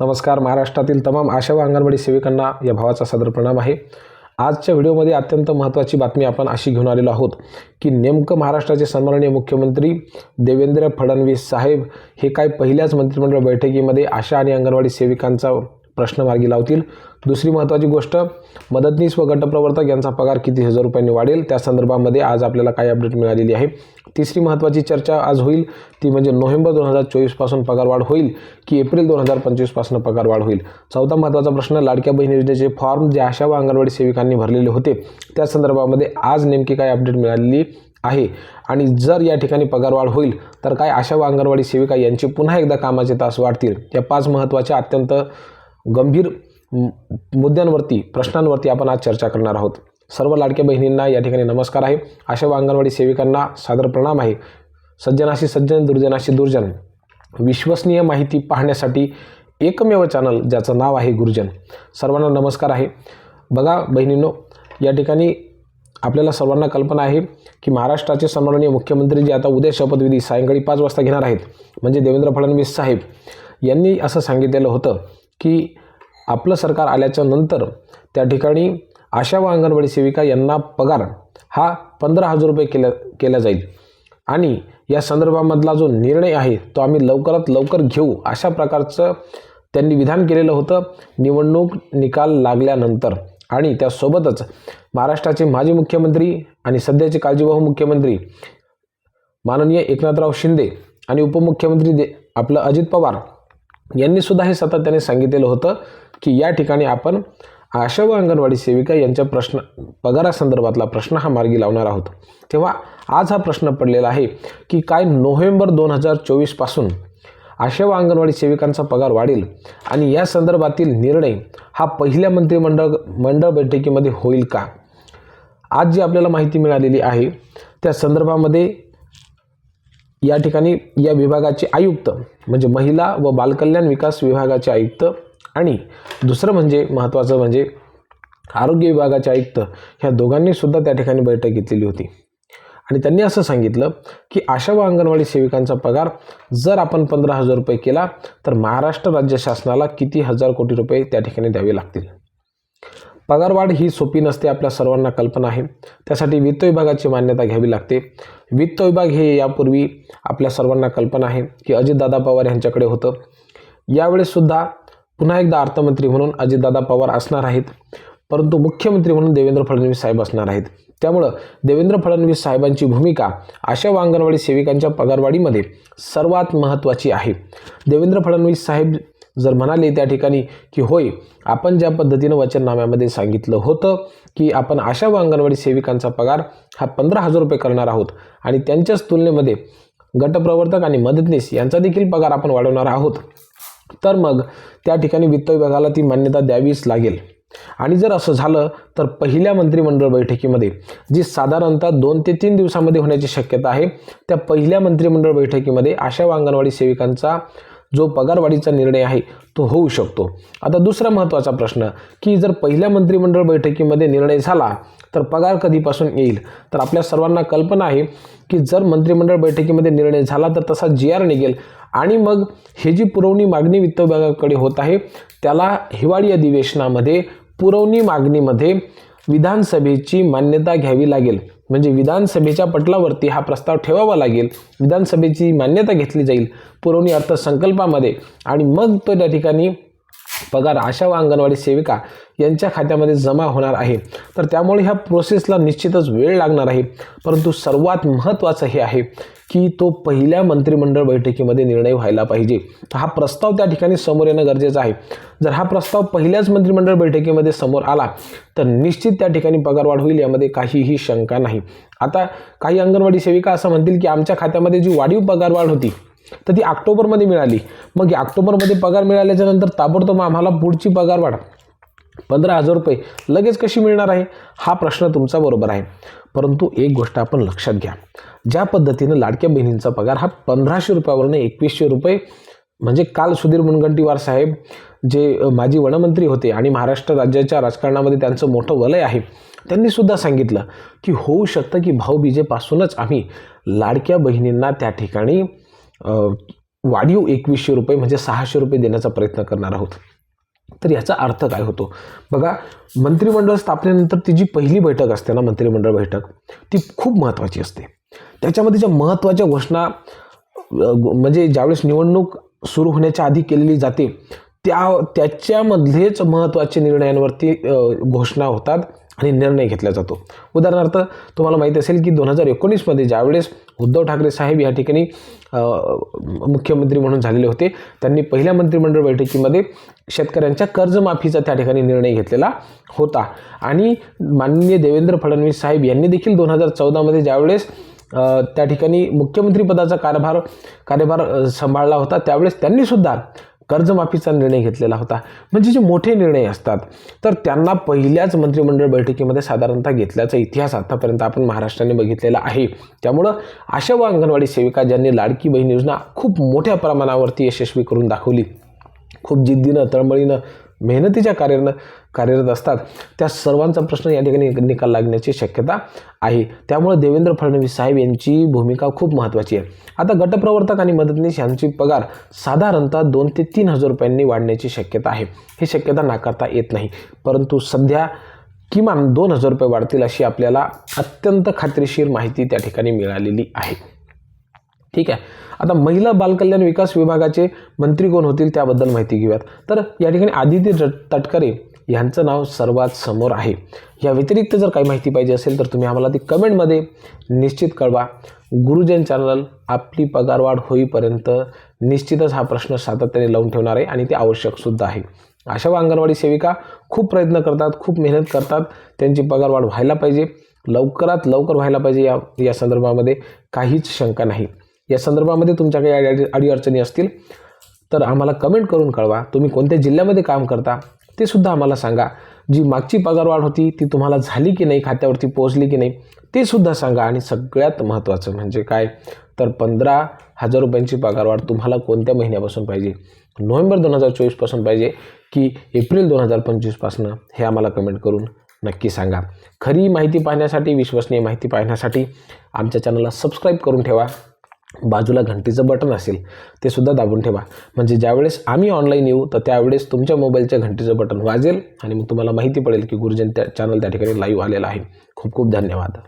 नमस्कार महाराष्ट्रातील तमाम आशा व अंगणवाडी सेविकांना या भावाचा सादर प्रणाम आहे. आजच्या व्हिडिओमध्ये अत्यंत महत्त्वाची बातमी आपण अशी घेऊन आलेलो आहोत की नेमकं महाराष्ट्राचे सन्माननीय मुख्यमंत्री देवेंद्र फडणवीस साहेब हे काय पहिल्याच मंत्रिमंडळ बैठकीमध्ये आशा आणि अंगणवाडी सेविकांचा प्रश्न मार्गी लावतील. दुसरी महत्त्वाची गोष्ट मदतनीस व गटप्रवर्तक यांचा पगार किती हजार रुपयांनी वाढेल? त्या संदर्भामध्ये आज आपल्याला काय अपडेट मिळालेली आहे. तिसरी महत्त्वाची चर्चा आज होईल. ती म्हणजे नोव्हेंबर दोन हजार चोवीसपासून पगारवाढ होईल की एप्रिल दोन हजार पंचवीसपासून पगारवाढ होईल? चौथा महत्त्वाचा प्रश्न लाडक्या बहीण योजनेचे फॉर्म जे आशा व अंगणवाडी सेविकांनी भरलेले होते त्या संदर्भामध्ये आज नेमकी काय अपडेट मिळालेली आहे. आणि जर या ठिकाणी पगारवाढ होईल तर काय आशा व अंगणवाडी सेविका यांचे पुन्हा एकदा कामाचे तास वाढतील? या पाच महत्त्वाच्या अत्यंत गंभीर मुद्द्यांवरती प्रश्नांवरती आपण आज चर्चा करणार आहोत. सर्व लाडक्या बहिणींना या ठिकाणी नमस्कार आहे. आशा व अंगणवाडी सेविकांना सादर प्रणाम आहे. सज्जनाशी सज्जन दुर्जनाशी दुर्जन. विश्वसनीय माहिती पाहण्यासाठी एकमेव चॅनल ज्याचं नाव आहे गुरुजन. सर्वांना नमस्कार आहे. बघा बहिणींनो या ठिकाणी आपल्याला सर्वांना कल्पना आहे की महाराष्ट्राचे सन्माननीय मुख्यमंत्री जे आता उद्या शपथविधी सायंकाळी पाच वाजता घेणार आहेत म्हणजे देवेंद्र फडणवीस साहेब यांनी असं सांगितलेलं होतं की आपलं सरकार आल्याच्यानंतर त्या ठिकाणी आशा व अंगणवाडी सेविका यांना पगार हा पंधरा हजार रुपये केला केला जाईल. आणि या संदर्भामधला जो निर्णय आहे तो आम्ही लवकरात लवकर घेऊ अशा प्रकारचं त्यांनी विधान केलेलं होतं. निवडणूक निकाल लागल्यानंतर आणि त्यासोबतच महाराष्ट्राचे माजी मुख्यमंत्री आणि सध्याचे काळजीवाहू मुख्यमंत्री माननीय एकनाथराव शिंदे आणि उपमुख्यमंत्री दे आपलं अजित पवार यांनी सुद्धा हे सातत्याने सांगितलेलं होतं की या ठिकाणी आपण आशा व अंगणवाडी सेविका यांच्या प्रश्न पगारासंदर्भातला प्रश्न हा मार्गी लावणार आहोत. तेव्हा आज हा प्रश्न पडलेला आहे की काय नोव्हेंबर दोन हजार चोवीसपासून आशा व अंगणवाडी सेविकांचा पगार वाढेल आणि या संदर्भातील निर्णय हा पहिल्या मंत्रिमंडळ मंडळ बैठकीमध्ये होईल का? आज जी आपल्याला माहिती मिळालेली आहे त्या संदर्भामध्ये या ठिकाणी या विभागाचे आयुक्त म्हणजे महिला व बालकल्याण विकास विभागाचे आयुक्त आणि दुसरं म्हणजे महत्त्वाचं म्हणजे आरोग्य विभागाचे आयुक्त ह्या दोघांनी सुद्धा त्या ठिकाणी बैठक घेतलेली होती. आणि त्यांनी असं सांगितलं की आशा व अंगणवाडी सेविकांचा पगार जर आपण पंधरा हजार रुपये केला तर महाराष्ट्र राज्य शासनाला किती हजार कोटी रुपये त्या ठिकाणी द्यावे लागतील? पगारवाढ ही सोपी नसते आपल्या सर्वांना कल्पना आहे. त्यासाठी वित्त विभागाची मान्यता घ्यावी लागते. वित्त विभाग हे यापूर्वी आपल्या सर्वांना कल्पना आहे की अजितदादा पवार यांच्याकडे होतं. यावेळेससुद्धा पुन्हा एकदा अर्थमंत्री म्हणून अजितदादा पवार असणार आहेत. परंतु मुख्यमंत्री म्हणून देवेंद्र फडणवीस साहेब असणार आहेत. त्यामुळं देवेंद्र फडणवीस साहेबांची भूमिका आशा व अंगणवाडी सेविकांच्या पगारवाढीमध्ये सर्वात महत्त्वाची आहे. देवेंद्र फडणवीस साहेब जर म्हणाले त्या ठिकाणी की होय आपण ज्या पद्धतीनं वचननाम्यामध्ये सांगितलं होतं की आपण आशा व अंगणवाडी सेविकांचा पगार हा पंधरा हजार रुपये करणार आहोत आणि त्यांच्याच तुलनेमध्ये गटप्रवर्तक आणि मदतनीस यांचा देखील पगार आपण वाढवणार आहोत तर मग त्या ठिकाणी वित्त विभागाला ती मान्यता द्यावीच लागेल. आणि जर असं झालं तर पहिल्या मंत्रिमंडळ बैठकीमध्ये जी साधारणतः दोन ते तीन दिवसामध्ये होण्याची शक्यता आहे त्या पहिल्या मंत्रिमंडळ बैठकीमध्ये आशा अंगणवाडी सेविकांचा जो पगारवाढीचा निर्णय आहे तो होऊ शकतो. आता दुसरा महत्त्वाचा प्रश्न की जर पहिल्या मंत्रिमंडळ बैठकीमध्ये निर्णय झाला तर पगार कधीपासून येईल? तर आपल्या सर्वांना कल्पना आहे की जर मंत्रिमंडळ बैठकीमध्ये निर्णय झाला तर तसा जी आर निघेल. आणि मग हे जी पुरवणी मागणी वित्त विभागाकडे होत आहे त्याला हिवाळी अधिवेशनामध्ये पुरवणी मागणीमध्ये विधानसभेची मान्यता घ्यावी लागेल. म्हणजे विधानसभेच्या पटलावरती हा प्रस्ताव ठेवावा लागेल. विधानसभेची मान्यता घेतली जाईल. पुरवणी अर्थसंकल्पामध्ये. आणि मग तो त्या ठिकाणी पगार आशा व अंगणवाडी सेविका यांच्या खात्यामध्ये जमा होणार आहे. तर त्यामुळे ह्या प्रोसेसला निश्चितच वेळ लागणार आहे. परंतु सर्वात महत्त्वाचं हे आहे की तो पहिल्या मंत्रिमंडळ बैठकीमध्ये निर्णय व्हायला पाहिजे. हा प्रस्ताव त्या ठिकाणी समोर येणं गरजेचं आहे. जर हा प्रस्ताव पहिल्याच मंत्रिमंडळ बैठकीमध्ये समोर आला तर निश्चित त्या ठिकाणी पगारवाढ होईल यामध्ये काहीही शंका नाही. आता काही अंगणवाडी सेविका असं म्हणतील की आमच्या खात्यामध्ये जी वाढीव पगारवाढ होती तर ती ऑक्टोबरमध्ये मिळाली. मग या ऑक्टोबरमध्ये पगार मिळाल्याच्या नंतर ताबडतोब आम्हाला पुढची पगार वाढा. पंधरा हजार रुपये लगेच कशी मिळणार आहे? हा प्रश्न तुमचा बरोबर आहे. परंतु एक गोष्ट आपण लक्षात घ्या. ज्या पद्धतीनं लाडक्या बहिणींचा पगार हा पंधराशे रुपयावरनं एकवीसशे रुपये म्हणजे काल सुधीर मुनगंटीवार साहेब जे माजी वनमंत्री होते आणि महाराष्ट्र राज्याच्या राजकारणामध्ये त्यांचं मोठं वलय आहे त्यांनी सुद्धा सांगितलं की होऊ शकतं की भाऊबीजेपासूनच आम्ही लाडक्या बहिणींना त्या ठिकाणी वाढीव एकवीसशे रुपये म्हणजे सहाशे रुपये देण्याचा प्रयत्न करणार आहोत. तर याचा अर्थ काय होतो? बघा मंत्रिमंडळ स्थापनेनंतर ती जी पहिली बैठक असते ना मंत्रिमंडळ बैठक ती खूप महत्त्वाची असते. त्याच्यामध्ये ज्या महत्त्वाच्या घोषणा म्हणजे ज्यावेळेस निवडणूक सुरू होण्याच्या आधी केलेली जाते त्या त्याच्यामधलेच महत्त्वाचे निर्णयांवरती घोषणा होतात. आणि निर्णय घेतला जातो. उदाहरणार्थ तुम्हाला माहीत असेल की दोन हजार एकोणीसमध्ये ज्यावेळेस उद्धव ठाकरे साहेब या ठिकाणी मुख्यमंत्री म्हणून झालेले होते त्यांनी पहिल्या मंत्रिमंडळ बैठकीमध्ये शेतकऱ्यांच्या कर्जमाफीचा त्या ठिकाणी निर्णय घेतलेला होता. आणि माननीय देवेंद्र फडणवीस साहेब यांनी देखील दोन हजार चौदामध्ये ज्यावेळेस त्या ठिकाणी मुख्यमंत्रीपदाचा कारभार कार्यभार सांभाळला होता त्यावेळेस त्यांनीसुद्धा कर्जमाफीचा निर्णय घेतलेला होता. म्हणजे जे मोठे निर्णय असतात तर त्यांना पहिल्याच मंत्रिमंडळ बैठकीमध्ये साधारणतः घेतल्याचा इतिहास आतापर्यंत आपण महाराष्ट्राने बघितलेला आहे. त्यामुळं आशा व अंगणवाडी सेविका ज्यांनी लाडकी बहीण योजना खूप मोठ्या प्रमाणावरती यशस्वी करून दाखवली खूप जिद्दीनं तळमळीनं मेहनतीच्या कार्यानं कार्यरत असतात. त्या सर्वांचा प्रश्न या ठिकाणी निकाल लागण्याची शक्यता आहे. त्यामुळे देवेंद्र फडणवीस साहेब यांची भूमिका खूप महत्त्वाची आहे. आता गटप्रवर्तक आणि मदतनीस यांची पगार साधारणतः दोन ते तीन हजार रुपयांनी वाढण्याची शक्यता आहे. ही शक्यता नाकारता येत नाही. परंतु सध्या किमान दोन हजार रुपये वाढतील अशी आपल्याला अत्यंत खात्रीशीर माहिती त्या ठिकाणी मिळालेली आहे. ठीक आहे. आता महिला बालकल्याण विकास विभागाचे मंत्री कोण होतील त्याबद्दल माहिती घेऊयात. तर या ठिकाणी आदिती तटकरे यांचं नाव सर्वात समोर आहे. या व्यतिरिक्त जर काही माहिती पाहिजे असेल तर तुम्ही आम्हाला ती कमेंटमध्ये निश्चित कळवा. गुरुजन चॅनल आपली पगारवाढ होईपर्यंत निश्चितच हा प्रश्न सातत्याने लावून ठेवणार आहे आणि ते आवश्यकसुद्धा आहे. अशा व अंगणवाडी सेविका खूप प्रयत्न करतात खूप मेहनत करतात. त्यांची पगारवाढ व्हायला पाहिजे. लवकरात लवकर व्हायला पाहिजे या या संदर्भामध्ये काहीच शंका नाही. या संदर्भामध्ये तुमच्या काही अडी अडीअडचणी असतील तर आम्हाला कमेंट करून कळवा. तुम्ही कोणत्या जिल्ह्यामध्ये काम करता ते सुद्धा आम्हाला सांगा. जी मागची पगारवाढ होती ती तुम्हाला झाली की नाही खात्यावरती पोहोचली की नाही ते सुद्धा सांगा. आणि सगळ्यात महत्त्वाचं म्हणजे काय? तर पंधरा हजार रुपयांची पगारवाढ तुम्हाला कोणत्या महिन्यापासून पाहिजे? नोव्हेंबर दोन हजार चोवीसपासून पाहिजे की एप्रिल दोन हजार पंचवीसपासून? हे आम्हाला कमेंट करून नक्की सांगा. खरी माहिती पाहण्यासाठी विश्वसनीय माहिती पाहण्यासाठी आमच्या चॅनलला सबस्क्राईब करून ठेवा. बाजूला घंटीचं बटन असेल ते सुद्धा दाबून ठेवा. म्हणजे ज्यावेळेस आम्ही ऑनलाईन येऊ तर त्यावेळेस तुमच्या मोबाईलच्या घंटीचं बटन वाजेल आणि मग तुम्हाला माहिती पडेल की गुरुजन त्या चॅनल त्या ठिकाणी लाईव्ह आलेला आहे. खूप खूप धन्यवाद.